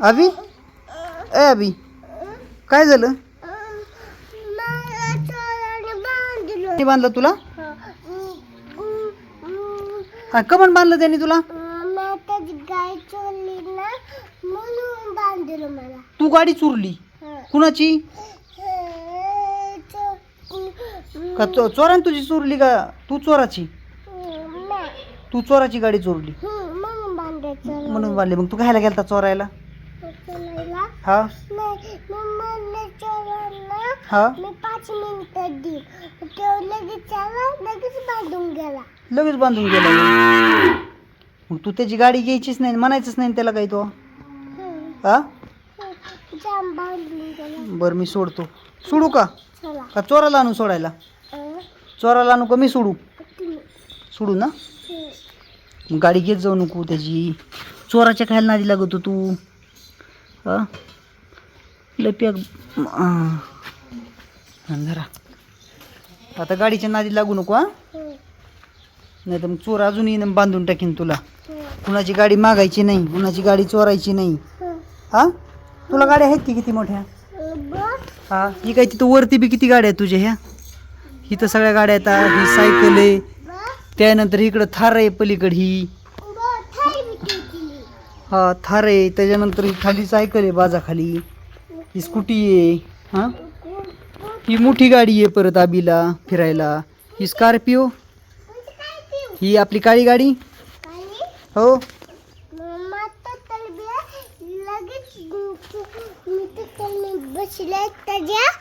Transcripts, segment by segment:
अभि? ए अभि. काय झालं? कोणी बांधलं तुला? काय कमन बांधलं त्यांनी तुला? तू गाडी चोरली. कुणाची? का चो चोरान तुझी चोरली का? तू चोराची. तू चोराची गाडी चोरली. म्हणून बांधली. मग तू खायला गेलता चोरायला? हा? हा? मी पाच मिनिटं तो लगेच आला लगेच बांधून गेला. लगेच बांधून गेला मग. तू त्याची गाडी घ्यायचीच नाही म्हणायचंच नाही त्याला काही तो. हा? जाम बांधून गेला. बरं मी सोडतो. सोडू का? चला. का चोराला आणू सोडायला? अं, चोराला आणू का मी सोडू? तुम्ही. सोडू ना? हं. मग गाडी घेत जाऊ नको त्याची. चोराच्या खायला नादी लागतो तू. हा? लपिया पॅक जरा आता गाडीच्या नादी लागू नको हा. नाही तर मग चोर अजून येईन बांधून टाकीन तुला. कुणाची गाडी मागायची नाही कुणाची गाडी चोरायची नाही. हा? तुला गाड्या आहेत की किती मोठ्या? हा? ही काय तिथं वरती बी किती गाड्या आहेत तुझ्या ह्या? इथं सगळ्या गाड्या आहेत ही सायकल आहे. त्यानंतर इकडं थार आहे पलीकड ही. हा थार आहे. त्याच्यानंतर ही खाली सायकल आहे बाजाखाली. ही स्कूटी आहे हा? ही मोठी गाडी आहे परत आबीला फिरायला. ही स्कॉर्पिओ. ही आपली काळी गाडी. हो.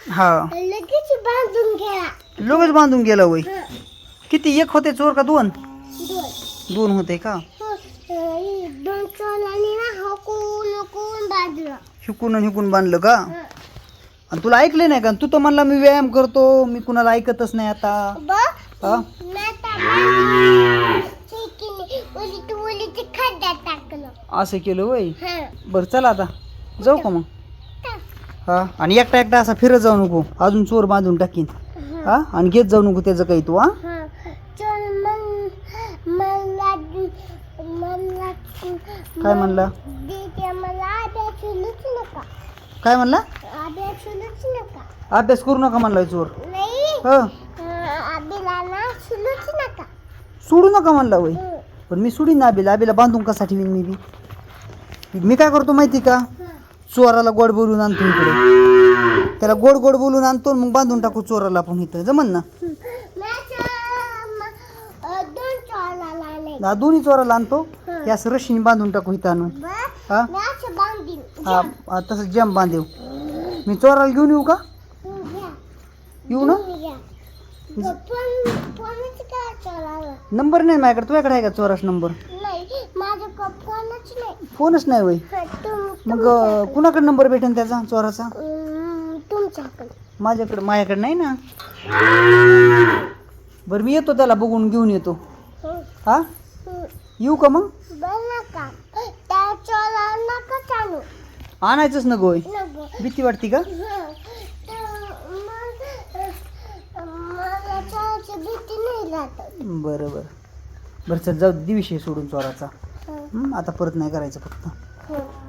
हा. लगेच बांधून गेला वय. किती? एक होते चोर का दोन? दोन. होते का? हो, दोन हिकून आणि हिकून बांधलं का? आणि तुला ऐकले नाही का? तू तर म्हणला मी व्यायाम करतो मी कुणाला ऐकतच नाही आता. हा? असं केलं वय. बरं चला आता. जाऊ का मग. हा? आणि एकटा एकटा असा फिरत जाऊ नको. अजून चोर बांधून टाकीन. हा. आणि घेत जाऊ नको त्याचं काही तू हा? काय म्हणला? नका. काय म्हणला? अभ्यासूनच नका. अभ्यास करू नका म्हणलाय चोर नाही. ह? नका. सोडू नका म्हणला वय. पण मी सोडीन ना आबीला आबीला बांधून कसा ठेवीन मी बी? मी काय करतो माहिती का? चोराला गोड बोलून आणतो इकडे. त्याला गोड गोड बोलून आणतो मग बांधून टाकू चोराला पण इथं. जमन ना? दोन दोन्ही चोराला आणतो. हे. असं रशीने बांधून टाकू इथं आणून. हा? हा हा, तसं जम बांधेव. मी चोराला घेऊन येऊ का. येऊ ना? फोनच काय नंबर नाही माझ्याकडे. तुझ्याकडे आहे का चोरास नंबर? नाही माझं क- फोनच नाही. फोनच नाही वय हं, तुम मग अं, कुणाकडे नंबर भेटेन त्याचा चोराचा? अं, तुमच्याकडे. माझ्याकडे माझ्याकडे नाही ना? बरं मी येतो त्याला बघून घेऊन येतो. हं, हा हं. येऊ का मग? बरं नका. त्या चोराला नका चालू आणायचंच न गोय? भीती वाटते का? बरं बरं बरं चल जाऊ दे विषय सोडून चोराचा. आता परत नाही करायचं फक्त. हं.